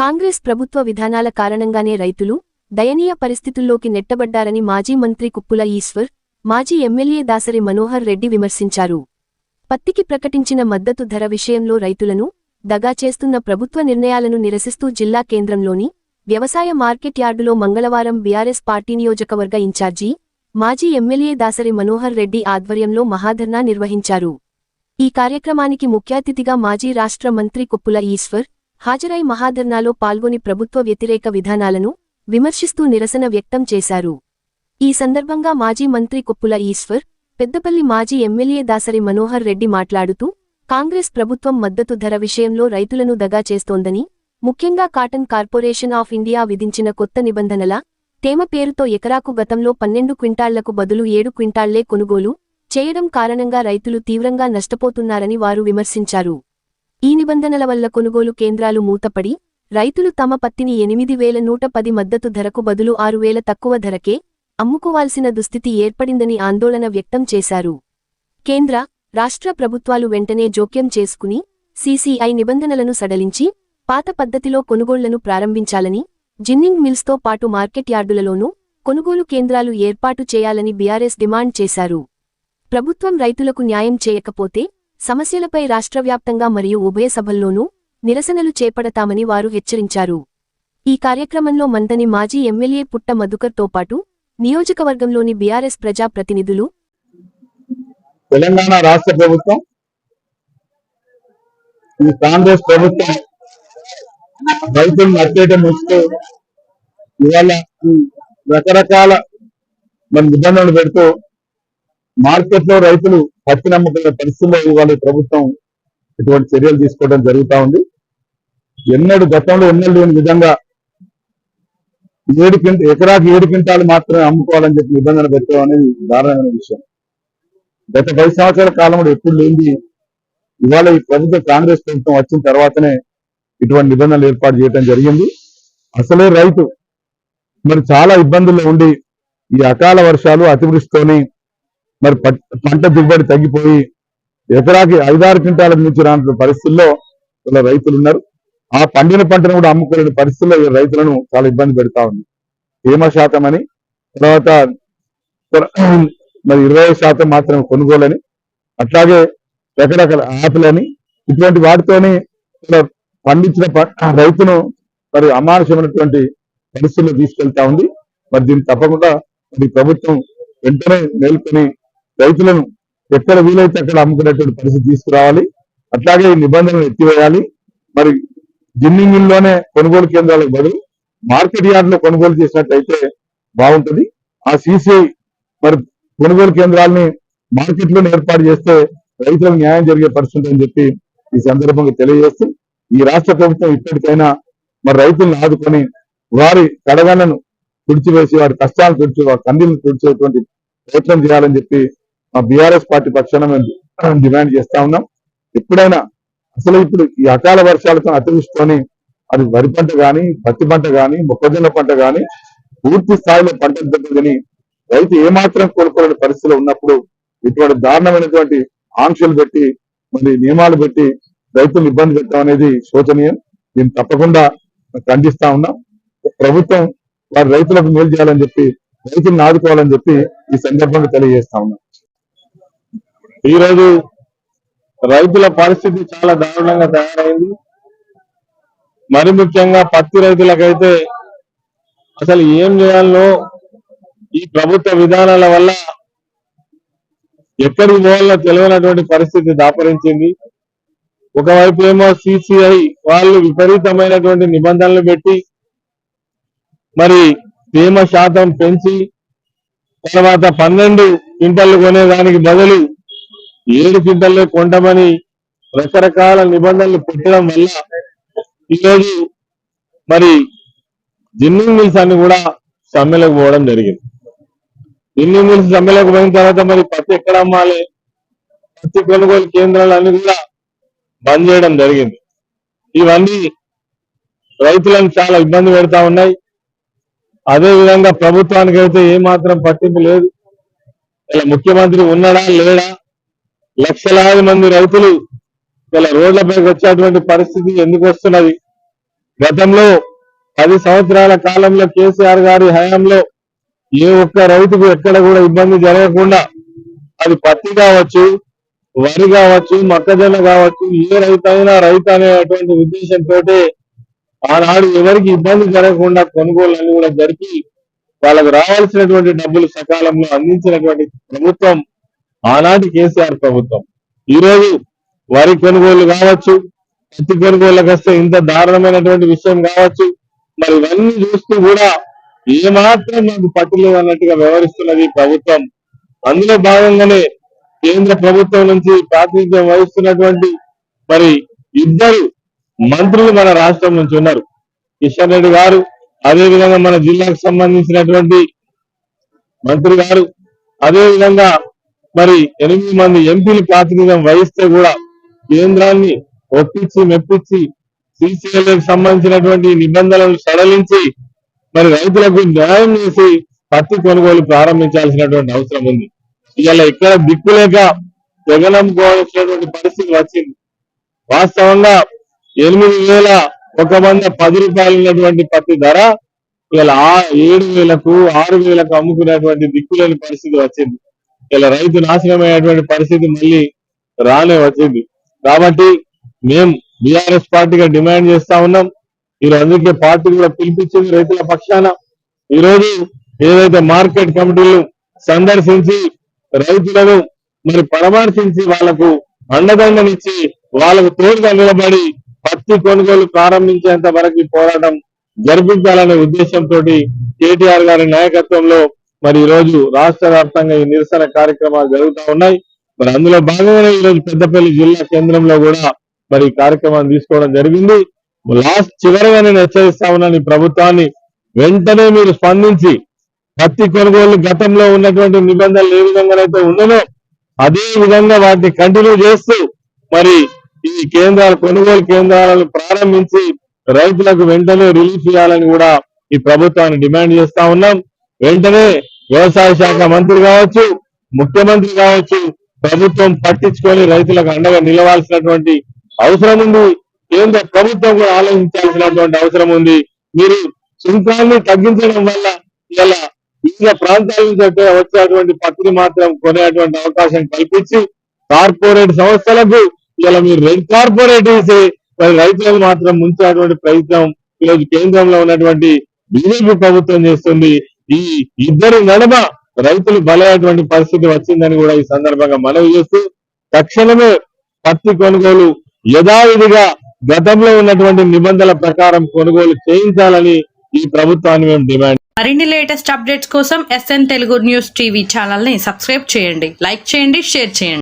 కాంగ్రెస్ ప్రభుత్వ విధానాల కారణంగానే రైతులు దయనీయ పరిస్థితుల్లోకి నెట్టబడ్డారని మాజీ మంత్రి కుప్పుల ఈశ్వర్ మాజీ ఎమ్మెల్యే దాసరి మనోహర్ రెడ్డి విమర్శించారు. పత్తికి ప్రకటించిన మద్దతు ధర విషయంలో రైతులను దగా చేస్తున్న ప్రభుత్వ నిర్ణయాలను నిరసిస్తూ జిల్లా కేంద్రంలోని వ్యవసాయ మార్కెట్ యార్డులో మంగళవారం బీఆర్ఎస్ పార్టీ నియోజకవర్గ ఇన్ఛార్జి మాజీ ఎమ్మెల్యే దాసరి మనోహర్ రెడ్డి ఆధ్వర్యంలో మహాధర్నా నిర్వహించారు. ఈ కార్యక్రమానికి ముఖ్యాతిథిగా మాజీ రాష్ట్ర మంత్రి కొప్పుల ఈశ్వర్ హాజరై మహాధర్నాలో పాల్గొని ప్రభుత్వ వ్యతిరేక విధానాలను విమర్శిస్తూ నిరసన వ్యక్తం చేశారు. ఈ సందర్భంగా మాజీ మంత్రి కొప్పుల ఈశ్వర్ పెద్దపల్లి మాజీ ఎమ్మెల్యే దాసరి మనోహర్ రెడ్డి మాట్లాడుతూ కాంగ్రెస్ ప్రభుత్వం మద్దతు ధర విషయంలో రైతులను దగా చేస్తోందని ముఖ్యంగా కాటన్ కార్పొరేషన్ ఆఫ్ ఇండియా విధించిన కొత్త నిబంధనల తేమ పేరుతో ఎకరాకు గతంలో పన్నెండు క్వింటాళ్ళకు బదులు ఏడు క్వింటాళ్ళే కొనుగోలు చేయడం కారణంగా రైతులు తీవ్రంగా నష్టపోతున్నారని వారు విమర్శించారు. ఈ నిబంధనల వల్ల కొనుగోలు కేంద్రాలు మూతపడి రైతులు తమ పత్తిని ఎనిమిది వేల నూట పది మద్దతు ధరకు బదులు ఆరు వేల తక్కువ ధరకే అమ్ముకోవాల్సిన దుస్థితి ఏర్పడిందని ఆందోళన వ్యక్తం చేశారు. కేంద్ర రాష్ట్ర ప్రభుత్వాలు వెంటనే జోక్యం చేసుకుని సీసీఐ నిబంధనలను సడలించి పాత పద్ధతిలో కొనుగోళ్ళను ప్రారంభించాలని జిన్నింగ్ మిల్స్తో పాటు మార్కెట్ యార్డులలోనూ కొనుగోలు కేంద్రాలు ఏర్పాటు చేయాలని బీఆర్ఎస్ డిమాండ్ చేశారు. ప్రభుత్వం రైతులకు న్యాయం చేయకపోతే సమస్యలపై రాష్ట్రవ్యాప్తంగా మరియు ఉభయ సభల్లోనూ నిరసనలు చేపడతామని వారు హెచ్చరించారు. ఈ కార్యక్రమంలో మందని మాజీ ఎమ్మెల్యే పుట్ట మధుకర్తో పాటు నియోజకవర్గంలోని బీఆర్ఎస్ ప్రజాప్రతినిధులు తెలంగాణ రాష్ట్ర ప్రభుత్వం ఈ కాంగ్రెస్ ప్రభుత్వం రైతులను అట్టేయటం ఇస్తూ ఇవాళ రకరకాల మన నిబంధనలు పెడుతూ మార్కెట్లో రైతులు పత్తి పరిస్థితుల్లో ఇవాళ ప్రభుత్వం ఇటువంటి చర్యలు తీసుకోవడం జరుగుతా ఉంది. ఎన్నడు గతంలో ఎన్నడూ లేని విధంగా ఏడు క్వింట ఎకరాకి ఏడు క్వింటాలు మాత్రమే అమ్ముకోవాలని చెప్పి నిబంధన పెట్టడం అనేది దారుణమైన విషయం. గత పది సంవత్సరాల కాలంలో ఎప్పుడు లేనిది ఇవాళ ఈ ప్రభుత్వ కాంగ్రెస్ ప్రభుత్వం వచ్చిన తర్వాతనే ఇటువంటి నిబంధనలు ఏర్పాటు చేయడం జరిగింది. అసలే రైతు మరి చాలా ఇబ్బందుల్లో ఉండి ఈ అకాల వర్షాలు అతివృష్టితోని మరి ప- పంట దిగుబడి తగ్గిపోయి ఎకరాకి ఐదారు క్వింటాల మించి రాని పరిస్థితుల్లో ఇలా రైతులు ఉన్నారు. ఆ పండిన పంటను కూడా అమ్ముకోలేని పరిస్థితుల్లో ఈ రైతులను చాలా ఇబ్బంది పెడతా ఉంది. తేమ శాతం అని తర్వాత మరి ఇరవై శాతం మాత్రమే కొనుగోలని అట్లాగే రకరకాల ఆపులని ఇటువంటి వాటితోని ఇలా పండించిన ప- రైతును మరి అమానుషమైనటువంటి పరిస్థితుల్లో తీసుకెళ్తా ఉంది. మరి దీన్ని తప్పకుండా మరి ప్రభుత్వం వెంటనే మేల్కొని రైతులను ఎక్కడ వీలైతే అక్కడ అమ్ముకునేటువంటి పరిస్థితి తీసుకురావాలి. అట్లాగే ఈ నిబంధనలు ఎత్తివేయాలి. మరి జిన్ని కొనుగోలు కేంద్రాలకు బదులు మార్కెట్ యార్డ్లో కొనుగోలు చేసినట్టయితే బాగుంటుంది. ఆ సీసీఐ మరి కొనుగోలు కేంద్రాలని మార్కెట్లోనే ఏర్పాటు చేస్తే రైతులకు న్యాయం జరిగే పరిస్థితి అని చెప్పి ఈ సందర్భంగా తెలియజేస్తూ ఈ రాష్ట్ర ప్రభుత్వం ఇప్పటికైనా మరి రైతులను ఆదుకొని వారి కడగలను తుడిచివేసి వారి కష్టాలను తుడిచి వారి కందిని తుడిచేటువంటి ప్రయత్నం చేయాలని చెప్పి మా బీఆర్ఎస్ పార్టీ పక్షాన మేము డిమాండ్ చేస్తా ఉన్నాం. ఎప్పుడైనా అసలు ఇప్పుడు ఈ అకాల వర్షాలతో అతివృష్టితోని అది వరి పంట కానీ పత్తి పంట కానీ మొక్కజొన్న పంట కానీ పూర్తి స్థాయిలో పంట దెబ్బతిని రైతు ఏమాత్రం కోలుకోలేని పరిస్థితిలో ఉన్నప్పుడు ఇటువంటి దారుణమైనటువంటి ఆంక్షలు పెట్టి మరి నియమాలు పెట్టి రైతులు ఇబ్బంది పెట్టడం అనేది శోచనీయం. దీన్ని తప్పకుండా ఖండిస్తా ఉన్నాం. ప్రభుత్వం వారి రైతులకు మేలు చేయాలని చెప్పి రైతులను ఆదుకోవాలని చెప్పి ఈ సందర్భంగా తెలియజేస్తా ఉన్నాం. ఈ రోజు రైతుల పరిస్థితి చాలా దారుణంగా తయారైంది. మరి ముఖ్యంగా పత్తి రైతులకైతే అసలు ఏం చేయాలో ఈ ప్రభుత్వ విధానాల వల్ల ఎక్కడికి పోవాలో తెలియనటువంటి పరిస్థితి దాపరించింది. ఒకవైపు ఏమో సిసిఐ వాళ్ళు విపరీతమైనటువంటి నిబంధనలు పెట్టి మరి తేమ శాతం పెంచి తర్వాత పన్నెండు క్వింటల్ కొనేదానికి బదులు ఏడు గిడ్డల్లో కొంటామని రకరకాల నిబంధనలు పెట్టడం వల్ల ఈరోజు మరి జిన్నింగ్ మిల్స్ అన్ని కూడా సమ్మెలకు పోవడం జరిగింది. జిన్నింగ్ మిల్స్ సమ్మెలకు పోయిన తర్వాత మరి పత్తి ఎక్కడ అమ్మాలి? పత్తి కొనుగోలు కేంద్రాలు అన్ని కూడా బంద్ చేయడం జరిగింది. ఇవన్నీ రైతులను చాలా ఇబ్బంది పెడతా ఉన్నాయి. అదే విధంగా ప్రభుత్వానికి అయితే ఏమాత్రం పట్టింపు లేదు. ఇలా ముఖ్యమంత్రి ఉన్నాడా లేడా? లక్షలాది మంది రైతులు ఇలా రోడ్లపైకి వచ్చేటువంటి పరిస్థితి ఎందుకు వస్తున్నది? గతంలో పది సంవత్సరాల కాలంలో కేసీఆర్ గారి హయాంలో ఏ ఒక్క రైతుకు ఎక్కడ కూడా ఇబ్బంది జరగకుండా అది పత్తి కావచ్చు వరి కావచ్చు మొక్కజొన్న కావచ్చు ఏ రైతు అయినా రైతు అనేటువంటి ఉద్దేశంతో ఆనాడు ఎవరికి ఇబ్బంది జరగకుండా కొనుగోళ్ళని కూడా జరిపి వాళ్ళకు రావాల్సినటువంటి డబ్బులు సకాలంలో అందించినటువంటి ప్రభుత్వం ఆనాటి కేసీఆర్ ప్రభుత్వం. ఈ రోజు వరి కొనుగోలు కావచ్చు పత్తి కొనుగోళ్ళకి వస్తే ఇంత దారుణమైనటువంటి విషయం కావచ్చు మరి ఇవన్నీ చూస్తూ కూడా ఏమాత్రం మనకు పట్టులేదు అన్నట్టుగా వ్యవహరిస్తున్నది ప్రభుత్వం. అందులో భాగంగానే కేంద్ర ప్రభుత్వం నుంచి ప్రాతినిధ్యం వహిస్తున్నటువంటి మరి ఇద్దరు మంత్రులు మన రాష్ట్రం నుంచి ఉన్నారు. కిషన్ రెడ్డి గారు అదే విధంగా మన జిల్లాకు సంబంధించినటువంటి మంత్రి గారు అదేవిధంగా మరి ఎనిమిది మంది ఎంపీలు ప్రాతినిధ్యం వహిస్తే కూడా కేంద్రాన్ని ఒప్పించి మెప్పించి సిసిఎల్కి సంబంధించినటువంటి నిబంధనలను సడలించి మరి రైతులకు న్యాయం చేసి పత్తి కొనుగోలు ప్రారంభించాల్సినటువంటి అవసరం ఉంది. ఇవాళ ఇక్కడ దిక్కులేక జగనంకోవాల్సినటువంటి పరిస్థితి వచ్చింది. వాస్తవంగా ఎనిమిది వేల ఒక వంద పది రూపాయలు ఉన్నటువంటి పత్తి ధర ఇలా ఏడు వేలకు ఆరు వేలకు అమ్ముకునేటువంటి దిక్కులేని పరిస్థితి వచ్చింది. ఇలా రైతు నాశనమైనటువంటి పరిస్థితి మళ్ళీ రానే వచ్చింది. కాబట్టి మేము బీఆర్ఎస్ పార్టీగా డిమాండ్ చేస్తా ఉన్నాం. మీరు అందుకే పార్టీ కూడా పిలిపించింది రైతుల పక్షాన. ఈ రోజు ఏదైతే మార్కెట్ కమిటీలు సందర్శించి రైతులను మరి పరామర్శించి వాళ్ళకు అండదండనిచ్చి వాళ్ళకు తోడుగా నిలబడి పత్తి కొనుగోలు ప్రారంభించేంత వరకు పోరాటం జరిపించాలనే ఉద్దేశంతో కేటీఆర్ గారి నాయకత్వంలో మరి ఈ రోజు రాష్ట్ర వ్యాప్తంగా ఈ నిరసన కార్యక్రమాలు జరుగుతూ ఉన్నాయి. మరి అందులో భాగంగానే ఈ రోజు పెద్దపల్లి జిల్లా కేంద్రంలో కూడా మరి ఈ కార్యక్రమాన్ని తీసుకోవడం జరిగింది. లాస్ట్ చివరిగా నేను హెచ్చరిస్తా ఉన్నాను ఈ ప్రభుత్వాన్ని వెంటనే మీరు స్పందించి పత్తి కొనుగోలు గతంలో ఉన్నటువంటి నిబంధనలు ఏ విధంగానైతే ఉన్నదో అదే విధంగా వాటిని కంటిన్యూ చేస్తూ మరి ఈ కేంద్రాలు కొనుగోలు కేంద్రాలను ప్రారంభించి రైతులకు వెంటనే రిలీఫ్ ఇవ్వాలని కూడా ఈ ప్రభుత్వాన్ని డిమాండ్ చేస్తా ఉన్నాం. వెంటనే వ్యవసాయ శాఖ మంత్రి కావచ్చు ముఖ్యమంత్రి కావచ్చు ప్రభుత్వం పట్టించుకొని రైతులకు అండగా నిలవాల్సినటువంటి అవసరం ఉంది. కేంద్ర ప్రభుత్వం కూడా ఆలోచించాల్సినటువంటి అవసరం ఉంది. మీరు సుంకాన్ని తగ్గించడం వల్ల ఇలా వివిధ ప్రాంతాల నుంచి వచ్చేటువంటి పత్తిని మాత్రం కొనేటువంటి అవకాశం కల్పించి కార్పొరేట్ సంస్థలకు ఇలా మీరు రెడ్ కార్పొరేట్ మరి రైతులను మాత్రం ముంచేటువంటి ప్రయత్నం ఈరోజు కేంద్రంలో ఉన్నటువంటి బీజేపీ ప్రభుత్వం చేస్తుంది. ఈ ఇద్దరు నడమ రైతులు బలైనటువంటి పరిస్థితి వచ్చిందని కూడా ఈ సందర్భంగా మనవి చేస్తూ తక్షణమే పత్తి కొనుగోలు యథావిధిగా గతంలో ఉన్నటువంటి నిబంధనల ప్రకారం కొనుగోలు చేయించాలని ఈ ప్రభుత్వాన్ని మేము డిమాండ్ మరిన్ని లేటెస్ట్ అప్డేట్స్ కోసం ఎస్ఎన్ తెలుగు న్యూస్ టీవీ ఛానల్ని సబ్స్క్రైబ్ చేయండి. లైక్ చేయండి షేర్ చేయండి.